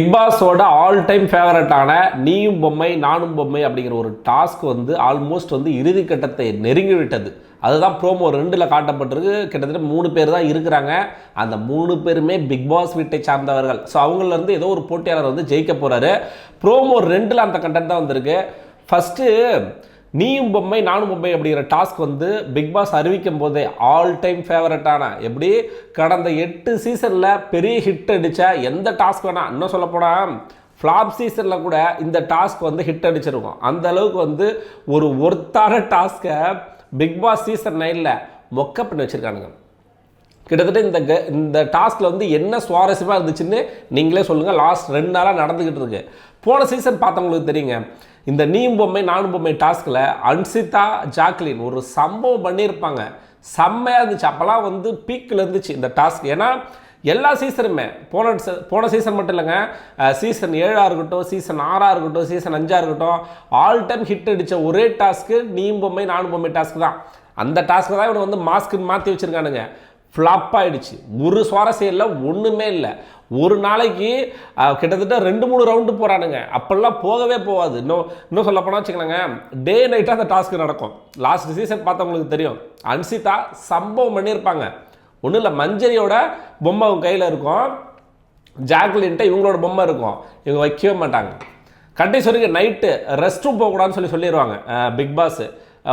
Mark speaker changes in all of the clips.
Speaker 1: Big பாஸோட all time ஃபேவரட்டான நீயும் பொம்மை நானும் பொம்மை அப்படிங்கிற ஒரு டாஸ்க் வந்து ஆல்மோஸ்ட் வந்து இறுதி கட்டத்தை நெருங்கி விட்டது. அதுதான் ப்ரோமோ ரெண்டில் காட்டப்பட்டிருக்கு. கிட்டத்தட்ட மூணு பேர் தான் இருக்கிறாங்க. அந்த மூணு பேருமே பிக் பாஸ் வீட்டை சார்ந்தவர்கள். ஸோ அவங்களிருந்து ஏதோ ஒரு போட்டியாளர் வந்து ஜெயிக்க போகிறாரு ப்ரோமோ ரெண்டில் அந்த கண்டென்ட் தான் வந்திருக்கு. ஃபஸ்ட்டு நீயும் பொம்மை நானும் பொம்மை அப்படிங்கிற டாஸ்க் வந்து பிக் பாஸ் அறிவிக்கும் போதே ஆல் டைம் ஃபேவரட்டான எப்படி? கடந்த எட்டு சீசனில் பெரிய ஹிட் அடித்த எந்த டாஸ்க் வேணால் இன்னும் சொல்லப்போனால் ஃப்ளாப் சீசனில் கூட இந்த டாஸ்க் வந்து ஹிட் அடிச்சிருக்கும். அந்த அளவுக்கு வந்து ஒரு ஒர்த்தான டாஸ்க்கை பிக் பாஸ் சீசன் நைனில் மொக்க பண்ணி வச்சுருக்கானுங்க. கிட்டத்தட்ட இந்த க இந்த டாஸ்கில் வந்து என்ன சுவாரஸ்யமாக இருந்துச்சுன்னு நீங்களே சொல்லுங்கள் லாஸ்ட் ரெண்டு நாளாக நடந்துக்கிட்டு இருக்கு. போன சீசன் பார்த்தவங்களுக்கு தெரியுங்க. இந்த நீம் பொம்மை நானும் பொம்மை டாஸ்கில் அன்சிதா ஜாக்லின் ஒரு சம்பவம் பண்ணியிருப்பாங்க. செம்மையாக இருந்துச்சு. அப்போல்லாம் வந்து பீக்கில் இருந்துச்சு இந்த டாஸ்க் ஏன்னா எல்லா சீசனுமே போன போன சீசன் மட்டும் இல்லைங்க. சீசன் ஏழாக இருக்கட்டும் சீசன் ஆறாக இருக்கட்டும் சீசன் அஞ்சாக இருக்கட்டும் ஆல் டைம் ஹிட் அடித்த ஒரே டாஸ்க்கு நீம் பொம்மை நானும் பொம்மை டாஸ்க் தான். அந்த டாஸ்க்கு தான் இவனை வந்து மாஸ்க்குன்னு மாற்றி வச்சுருக்கானுங்க. ஃப்ளாப் ஆகிடுச்சு ஒரு சுவாரஸ்யம் இல்லை ஒன்றுமே இல்லை. ஒரு நாளைக்கு கிட்டத்தட்ட ரெண்டு மூணு ரவுண்டு போகிறானுங்க அப்போல்லாம் போகவே போகாது. இன்னும் இன்னும் சொல்ல போனால் வச்சுக்கலாங்க டே நைட்டாக அந்த டாஸ்க் நடக்கும். லாஸ்ட் சீசன் பார்த்தவங்களுக்கு தெரியும். அன்சிதா சம்பவம் பண்ணியிருப்பாங்க. ஒன்றும் இல்லை மஞ்சரியோட பொம்மை அவங்க கையில் இருக்கும். ஜாக்லின்ட்ட இவங்களோட பொம்மை இருக்கும். இவங்க வைக்கவே மாட்டாங்க. கடைசி நைட்டு ரெஸ்ட் ரூம் போகக்கூடாதுன்னு சொல்லி சொல்லிடுவாங்க பிக் பாஸ்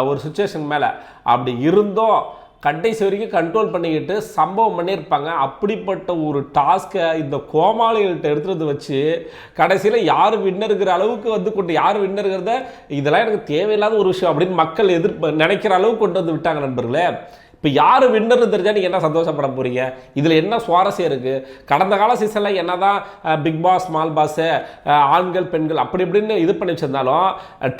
Speaker 1: ஒரு சுச்சுவேஷன் மேலே. அப்படி இருந்தும். கடைசி வரைக்கும் கண்ட்ரோல் பண்ணிக்கிட்டு சம்பவம் பண்ணியிருப்பாங்க. அப்படிப்பட்ட ஒரு டாஸ்க்கை இந்த கோமாளிகள்கிட்ட எடுத்துகிட்டு வச்சு கடைசியில் யார் வின்னருங்கிற அளவுக்கு வந்து கொண்டு யார் வின்னருங்கிறத இதெல்லாம் எனக்கு தேவையில்லாத ஒரு விஷயம் அப்படின்னு மக்கள் எதிர்ப்பு நினைக்கிற அளவுக்கு கொண்டு வந்து விட்டாங்க நண்பர்களே. இப்போ யார் வின்னர்னு தெரிஞ்சால் நீங்கள் என்ன சந்தோஷப்பட போகிறீங்க இதில் என்ன சுவாரஸ்யம் இருக்குது கடந்த கால சீசனில் என்ன தான் பிக் பாஸ் ஸ்மால் பாஸு ஆண்கள் பெண்கள் அப்படி இப்படின்னு இது பண்ணி வச்சிருந்தாலும்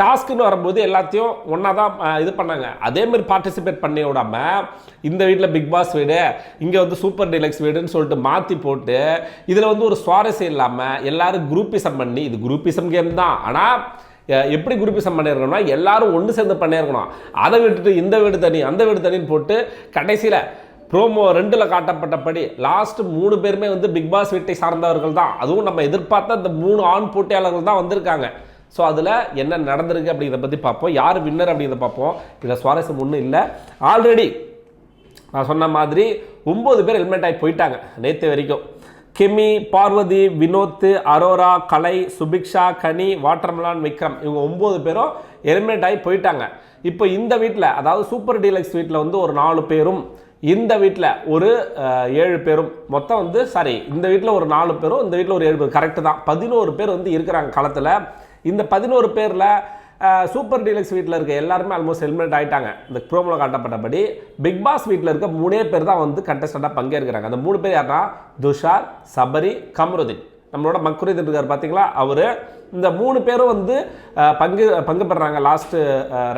Speaker 1: டாஸ்க்குன்னு வரும்போது எல்லாத்தையும் ஒன்றா தான் இது பண்ணாங்க. அதே மாதிரி பார்ட்டிசிபேட் பண்ணி விடாமல் இந்த வீட்டில் பிக் பாஸ் வீடு இங்கே வந்து சூப்பர் டீலக்ஸ் வீடுன்னு சொல்லிட்டு மாற்றி போட்டு இதில் வந்து ஒரு சுவாரஸ்யம் இல்லாமல் எல்லாரும் குரூப்பிசம் பண்ணி இது குரூப்பிசம் கேம் தான். ஆனால் எப்படி குரூப்பிசம் பண்ணியிருக்கணும்னா எல்லாரும் ஒன்று சேர்ந்து பண்ணியிருக்கணும். அதை விட்டுட்டு இந்த வீடு தனி அந்த வீடு தனின்னு போட்டு கடைசியில் ப்ரோமோ ரெண்டில் காட்டப்பட்டபடி லாஸ்ட் மூணு பேருமே வந்து பிக் பாஸ் வீட்டை சார்ந்தவர்கள் தான். அதுவும் நம்ம எதிர்பார்த்த இந்த மூணு ஆண் போட்டியாளர்கள் தான் வந்திருக்காங்க. ஸோ அதில் என்ன நடந்திருக்கு அப்படிங்கிறத பற்றி பார்ப்போம். யார் வின்னர் அப்படிங்கிறத பார்ப்போம். இதில் சுவாரஸ்யம் ஒன்றும் இல்லை. ஆல்ரெடி நான் சொன்ன மாதிரி ஒம்பது பேர் ஹெல்மெட் ஆகி போயிட்டாங்க நேற்று வரைக்கும். கெமி பார்வதி வினோத் அரோரா கலை சுபிக்ஷா கனி வாட்டர்மலான் விக்ரம் இவங்க ஒம்பது பேரும் எலிமினேட் ஆகி போயிட்டாங்க. இப்போ இந்த வீட்டில் அதாவது சூப்பர் டீலக்ஸ் வீட்டில் வந்து ஒரு நாலு பேரும் இந்த வீட்டில் ஒரு ஏழு பேரும். மொத்தம் வந்து சாரி இந்த வீட்டில் ஒரு நாலு பேரும் இந்த வீட்டில் ஒரு ஏழு பேர் கரெக்டு தான். பதினோரு பேர் வந்து இருக்கிறாங்க களத்தில். இந்த பதினோரு பேரில் சூப்பர் டீலக்ஸ் வீட்டில் இருக்க எல்லாருமே ஆல்மோஸ்ட் ஹெல்மெட் ஆகிட்டாங்க இந்த ப்ரோமோவில் காட்டப்பட்டபடி பிக் பாஸ் வீட்டில் இருக்க மூணே பேர் தான் வந்து கண்டஸ்டண்ட்டாக பங்கேற்கிறாங்க. அந்த மூணு பேர் யாருன்னா துஷார் சபரி கமருதீன். நம்மளோட மக்குருதீன் இருக்கார் பார்த்தீங்களா அவர் இந்த மூணு பேரும் வந்து பங்கு பங்கு பெறாங்க லாஸ்ட்டு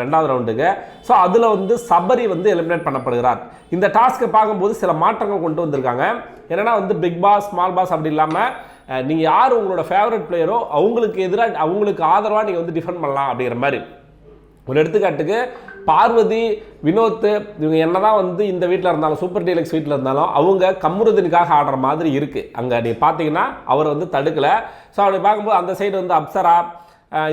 Speaker 1: ரெண்டாவது ரவுண்டுக்கு ஸோ அதில் வந்து சபரி வந்து எலிமினேட் பண்ணப்படுகிறார். இந்த டாஸ்க்கை பார்க்கும்போது சில மாற்றங்கள் கொண்டு வந்திருக்காங்க. என்னன்னா வந்து பிக் பாஸ் ஸ்மால் பாஸ் அப்படி இல்லாமல் நீங்கள் யார் உங்களோட ஃபேவரட் பிளேயரோ அவங்களுக்கு எதிராக அவங்களுக்கு ஆதரவாக நீங்கள் வந்து டிஃபெண்ட் பண்ணலாம் அப்படிங்கிற மாதிரி. ஒரு எடுத்துக்காட்டுக்கு பார்வதி வினோத் இவங்க என்னதான் வந்து இந்த வீட்டில் இருந்தாலும் சூப்பர் டீலக்ஸ் வீட்டில் இருந்தாலும் அவங்க கம்ருதனுக்காக ஆடுற மாதிரி இருக்குது அங்கே நீ பார்த்தீங்கன்னா அவர் வந்து தடுக்கலை. ஸோ அப்படி பார்க்கும்போது அந்த சைடு வந்து அப்சரா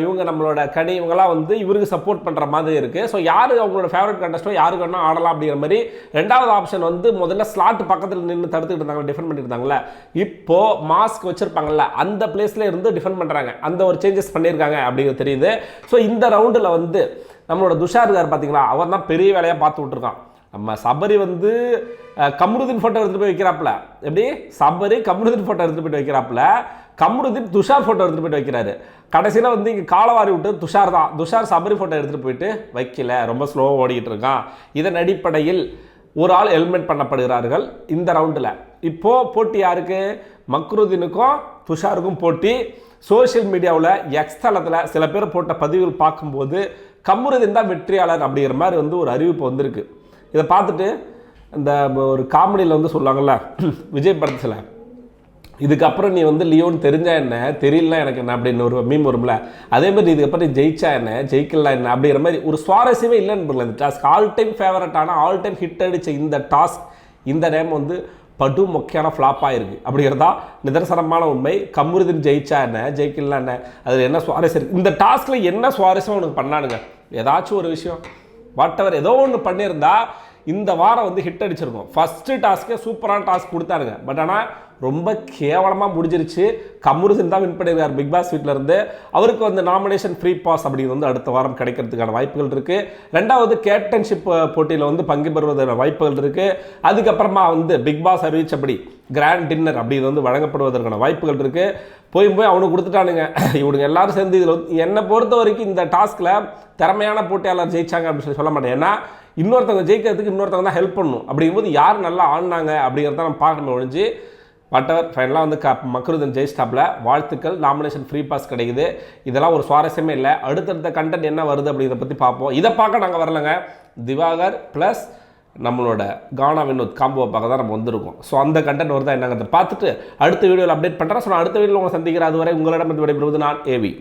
Speaker 1: இவங்க நம்மளோட கனி இவங்கெல்லாம் வந்து இவருக்கு சப்போர்ட் பண்ணுற மாதிரி இருக்குது ஸோ யார் அவங்களோட ஃபேவரட் கண்டஸ்டோ யாருக்கு வேணால் ஆடலாம் அப்படிங்கிற மாதிரி ரெண்டாவது ஆப்ஷன் வந்து முதல்ல ஸ்லாட் பக்கத்தில் நின்று தடுத்துக்கிட்டு இருந்தாங்க டிஃபெண்ட் பண்ணியிருந்தாங்கல்ல இப்போது மாஸ்க் வச்சுருப்பாங்கல்ல அந்த பிளேஸில் இருந்து டிஃபெண்ட் பண்ணுறாங்க அந்த ஒரு சேஞ்சஸ் பண்ணியிருக்காங்க அப்படிங்கிறது தெரியுது. ஸோ இந்த ரவுண்டில் வந்து நம்மளோட துஷார் இருக்கார் பார்த்தீங்களா அவர் தான் பெரிய வேலையாக பார்த்து விட்டுருக்கான். நம்ம சபரி வந்து கமருதீன் ஃபோட்டோ எடுத்துகிட்டு போய் வைக்கிறாப்புல. எப்படி? சபரி கமருதீன் ஃபோட்டோ எடுத்துகிட்டு போயிட்டு வைக்கிறாப்புல. கம்ருதீன் துஷார் ஃபோட்டோ எடுத்துகிட்டு போயிட்டு வைக்கிறாரு. கடைசியில் வந்து இங்கே காலவாரி விட்டு துஷார் தான். துஷார் சபரி ஃபோட்டோ எடுத்துகிட்டு போயிட்டு வைக்கல. ரொம்ப ஸ்லோவாக ஓடிக்கிட்டு இருக்கான். இதன் அடிப்படையில் ஒரு ஆள் ஹெல்மெட் பண்ணப்படுகிறார்கள் இந்த ரவுண்டில் இப்போது போட்டி யாருக்கு? மக்ருதீனுக்கும் துஷாருக்கும் போட்டி. சோஷியல் மீடியாவில் எக்ஸ் தளத்தில் சில பேர் போட்ட பதிவுகள் பார்க்கும்போது கம்ருதீன் தான் வெற்றியாளர் அப்படிங்கிற மாதிரி வந்து ஒரு அறிவிப்பு வந்திருக்கு. இதை பார்த்துட்டு இந்த ஒரு காமெடியில் வந்து சொல்லுவாங்கள்ல விஜய் படத்தில் இதுக்கப்புறம் நீ வந்து லியோன்னு தெரிஞ்சா என்ன? தெரியல எனக்கு என்ன அப்படின்னு ஒரு மீம் வரும்ல. அதே மாதிரி இதுக்கப்புறம் நீ ஜெயிச்சா என்ன? ஜெயிக்கலாம் என்ன? அப்படிங்கிற மாதிரி ஒரு சுவாரஸ்யமே இல்லைன்னு பாருங்களேன் இந்த டாஸ்க் ஆல் டைம் ஃபேவரட்டான ஆல் டைம் ஹிட் அடித்த இந்த டாஸ்க் இந்த நேம் வந்து படு மொக்கையான ஃப்ளாப்பாக இருக்குது அப்படிங்கிறதா நிதர்சனமான உண்மை. கமருதீன் ஜெயிச்சா என்ன? ஜெயிக்கலாம் என்ன? அதில் என்ன சுவாரஸ்யம் இருக்குது இந்த டாஸ்கில் என்ன சுவாரஸ்யம் உனக்கு பண்ணானுங்க? ஏதாச்சும் ஒரு விஷயம். வாட் எவர் ஏதோ ஒன்று பண்ணியிருந்தா இந்த வாரம் வந்து ஹிட் அடிச்சிருக்கும். ஃபஸ்ட்டு டாஸ்க்கே சூப்பரான டாஸ்க் கொடுத்தாருங்க பட் ஆனால் ரொம்ப கேவலமாக முடிஞ்சிருச்சு. கமருதீன் தான் வின் பண்ணியிருக்கார் பிக் பாஸ் வீட்டில் இருந்து. அவருக்கு வந்து நாமினேஷன் ஃப்ரீ பாஸ் அப்படிங்கிறது வந்து அடுத்த வாரம் கிடைக்கிறதுக்கான வாய்ப்புகள் இருக்குது ரெண்டாவது கேப்டன்ஷிப் போட்டியில் வந்து பங்கு பெறுவதற்கான வாய்ப்புகள் இருக்குது அதுக்கப்புறமா வந்து பிக் பாஸ் அறிவிச்சபடி கிராண்ட் டின்னர் அப்படிங்கிறது வந்து வழங்கப்படுவதற்கான வாய்ப்புகள் இருக்குது போய் போய் அவனுக்கு கொடுத்துட்டானுங்க. இவனுங்க எல்லாரும் சேர்ந்து இதில் என்னை பொறுத்த வரைக்கும் இந்த டாஸ்கில் திறமையான போட்டியாளர் ஜெயிச்சாங்க அப்படின்னு சொல்லி சொல்ல மாட்டேன். ஏன்னா இன்னொருத்தவங்க ஜெயிக்கிறதுக்கு இன்னொருத்தவங்க தான் ஹெல்ப் பண்ணும். அப்படிங்கும்போது யார் நல்லா ஆடினாங்க அப்படிங்கிறத நம்ம பார்க்கணும் ஒழிஞ்சு வாட்டவர் ஃபைனலாக வந்து க மக்ருதன் ஜெயிஸ்டாப்பில் வாழ்த்துக்கள் நாமினேஷன் ஃப்ரீ பாஸ் கிடைக்குது. இதெல்லாம் ஒரு சுவாரஸ்யமே இல்லை. அடுத்தடுத்த கண்டென்ட் என்ன வருது அப்படிங்கிறத பற்றி பார்ப்போம். இதை பார்க்க நாங்கள் வரலங்க. திவாகர் ப்ளஸ் நம்மளோட கானா வினோத் காம்போவை பார்க்க தான் நம்ம வந்திருக்கோம். ஸோ அந்த கண்டென்ட் வருதா என்னங்கிறத பார்த்துட்டு அடுத்த வீடியோவில் அப்டேட் பண்ணுறேன் ஸோ நான் அடுத்த வீடியோவில் உங்களை சந்திக்கிறேன். அதுவரை உங்களிடம் விடைபெறுவது நான் ஏவி